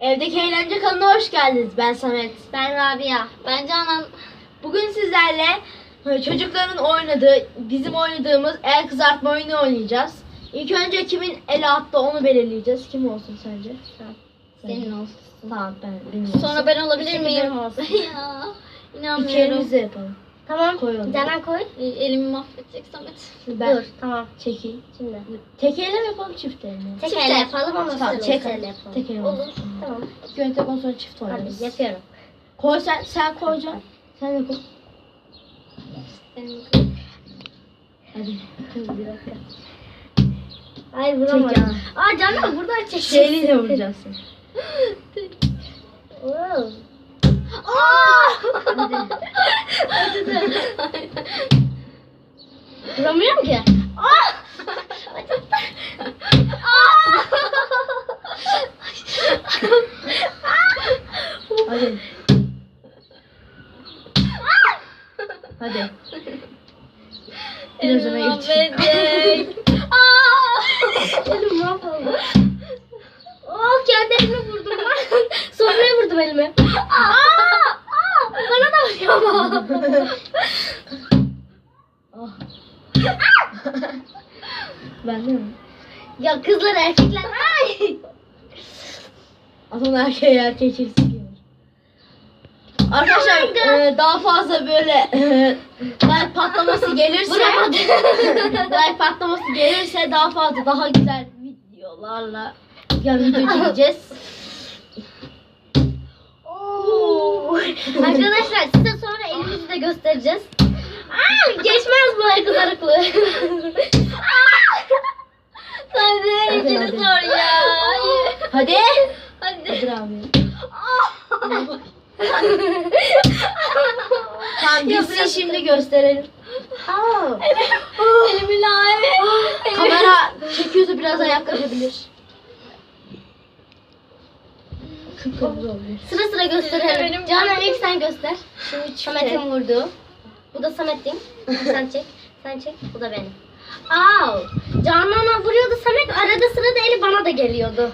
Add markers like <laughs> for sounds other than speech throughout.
Evdeki Eğlence kanalına hoş geldiniz. Ben Samet. Ben Rabia. Ben Canan. Bugün sizlerle e, çocukların oynadığı, bizim oynadığımız el kızartma oyunu oynayacağız. İlk önce kimin eli attı onu belirleyeceğiz. Kim olsun sence? Sen. Senin olsun. Tamam ben benim olsun. Sonra ben olabilir miyim? olsun. ya. İki İnanmıyorum. elimizle yapalım. Tamam. Koyalım. Canan koy. E, Elimi mahvedecek Samet. Şimdi ben Dur tamam. çekeyim. Şimdi. Tek elle mi yapalım çift elle mi? Tek elle el. yapalım ama Tamam, çek. tek elle yapalım. Tek elle Olur. Tamam. İlk önce ondan sonra çift oynarız. Hadi yapıyorum. Koy sen, sen koyacaksın. Sen de koy. Hadi. Hadi bir dakika. Ay vuramadım. Aa Canan buradan çek. Şeyliyle vuracaksın. Oo. Hadi. <laughs> Duramıyorum ki. Ah! Acıttı. Ah! Hadi. Hadi. Biraz öne geç. Aa! Elim mahvoldu. Oh kendi elimi vurdum. <laughs> Sofraya vurdum elimi. Aa! Aa! Ah. <laughs> ben de mi? ya kızlar erkekler. Ay! Aslında erkeğe erkeğe çeksin Arkadaşlar Oh e, daha fazla böyle e, like patlaması gelirse <laughs> like patlaması gelirse daha fazla daha güzel videolarla ya video çekeceğiz. Oo. <laughs> Arkadaşlar size sonra elimizi de göstereceğiz. Aa, geçmez bu el kızarıklığı. Sen de içini sor ya. Hadi. Hadi. Hadi abi. Tamam gitsin biraz- şimdi gösterelim. Aa. Elimi lanet. Kamera çekiyorsa biraz daha yaklaşabilir. Kıpkırmızı oluyor. Sıra sıra gösterelim. Benim- Canan ilk sen göster. Şimdi Samet'in vurdu. Bu da Samet'in. sen çek. Sen çek. Bu da benim. Au. Canan'a vuruyordu Samet. Arada sırada eli bana da geliyordu.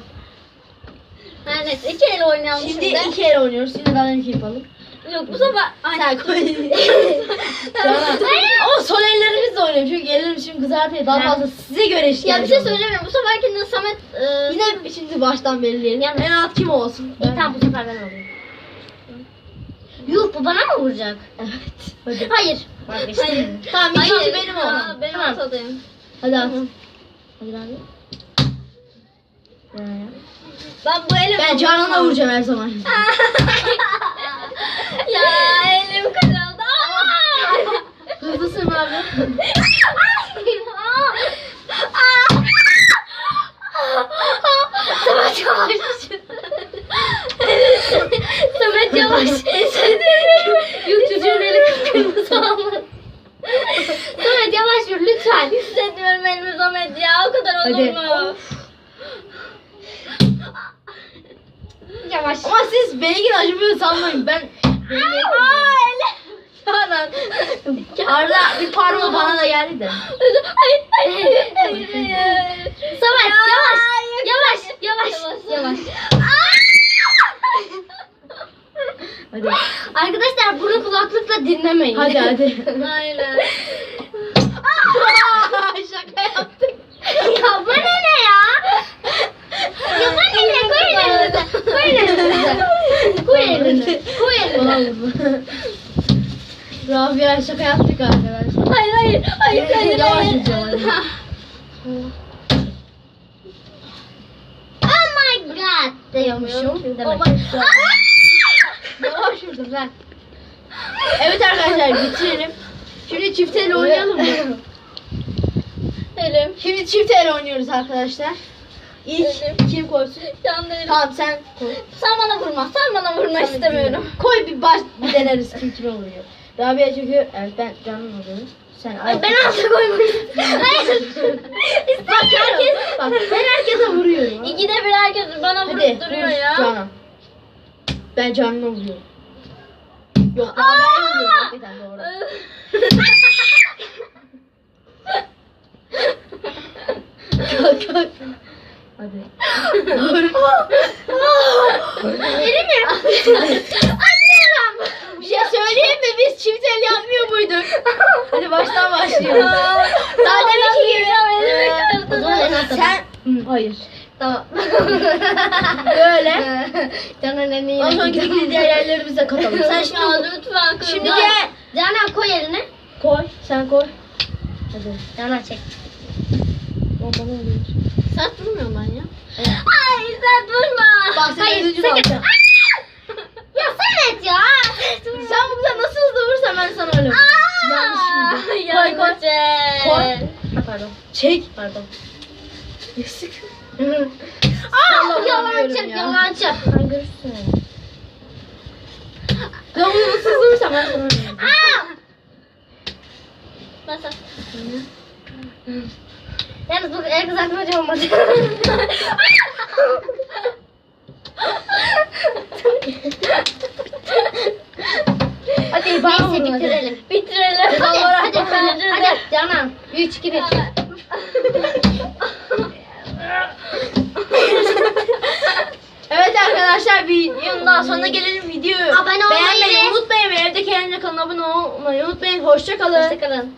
Neyse iki el oynayalım Şimdi şimdi. iki el oynuyoruz. Şimdi daha iki yapalım. Yok bu sefer. Sen koy. <laughs> Canan. Ama sol ellerimizle ellerim şimdi kızartıyor. Daha Ha. fazla size göre işkence Ya bir şey söylemiyorum. Bu seferkinde Samet e, Yine şimdi baştan belirleyelim. Yalnız- En alt kim olsun? İyi tamam bu sefer ben alayım. Yuh bu bana mı vuracak? Evet. Hadi. Hayır. Hayır. Tamam ikinci benim olsun. Aa, benim Tamam. ortadayım. Hadi at. Hadi abi. Ben bu elim. Ben Canan'a vuracağım her zaman. <laughs> ya elim kırıldı. Aa! Hızlısın abi. <laughs> Samet yavaş. Samet yavaş. Yok çocuğun eli kıpkırmızı olmadı. Samet yavaş yürü lütfen. Hissetmiyorum elimi Samet ya. O kadar olur Hadi. mu? Yavaş. Ama siz beygir acımıyor sanmayın. Ben Aa. Canan. Arda bir parmağı bana da geldi de. Ya, yavaş. Yavaş. Yavaş. Yavaş. Hadi. Arkadaşlar bunu kulaklıkla dinlemeyin. Hadi hadi. Aynen. Şaka yaptık. ya bana ne ya? Ya koy eline koy eline. Koy eline. Koy eline. Koy Bana eline. Rabia şaka yaptık arkadaşlar. Hayır hayır hayır hayır. Yavaş hayır. hadi. Oh my god diyormuşum. Demek. Yavaş vurdum. Evet arkadaşlar bitirelim. Şimdi çift el oynayalım? Elim. Şimdi çift el oynuyoruz arkadaşlar. İlk Elim. kim koysun? Yandı elim. Tamam sen koy. Sen bana vurma. Sen bana vurma istemiyorum. Koy bir baş bir deneriz kim kime vuruyor. Rabia çünkü evet ben canım oluyorum. Sen Ay, ben alta koymayayım. Hayır. Bak herkes bak ben herkese vuruyorum. İkide bir herkes bana vurup Hadi duruyor vur ya. Canan. Ben canına vuruyorum. Yok daha ben vuruyorum hakikaten doğru. Kalk kalk. Hadi. Doğru. Anlıyorum. Bir şey söyleyeyim mi? Biz çift el yapmıyor muyduk? Hadi baştan başlıyoruz. Daha gibi. O zaman en altta. Sen... Hı, hayır. Tamam. Böyle. Canan en iyi. Ondan sonra gidip diğer yerleri bize katalım. <laughs> Sen şimdi... Ya lütfen. Şimdi gel. Canan koy eline. Koy. Sen koy. Hadi. Canan çek. Bana oluyor. Sert durmuyor lan ya. Ay sen durma. Bak sen Hayır, sakın. alacaksın. Ya sen et ya. Sen burada nasıl hızlı vursan ben sana öyle vuracağım. Koy. Ha, pardon. Çek. Pardon. Yazık. Aa, Vallahi yalan vuramıyorum çek ya. yalan çek. Ay görürsün. Ben bunu vursam ben sana vuracağım. Aa! Mesela. Yalnız bu el kızartmacı olmadı. Hadi. Bitirelim. Hadi hadi Canan. 3 2 1. Evet arkadaşlar videonun daha sonuna gelelim. Videoyu Abone olmayı beğenmeyi unutmayın ve evdeki kendine kanalına abone olmayı unutmayın. Hoşça kalın.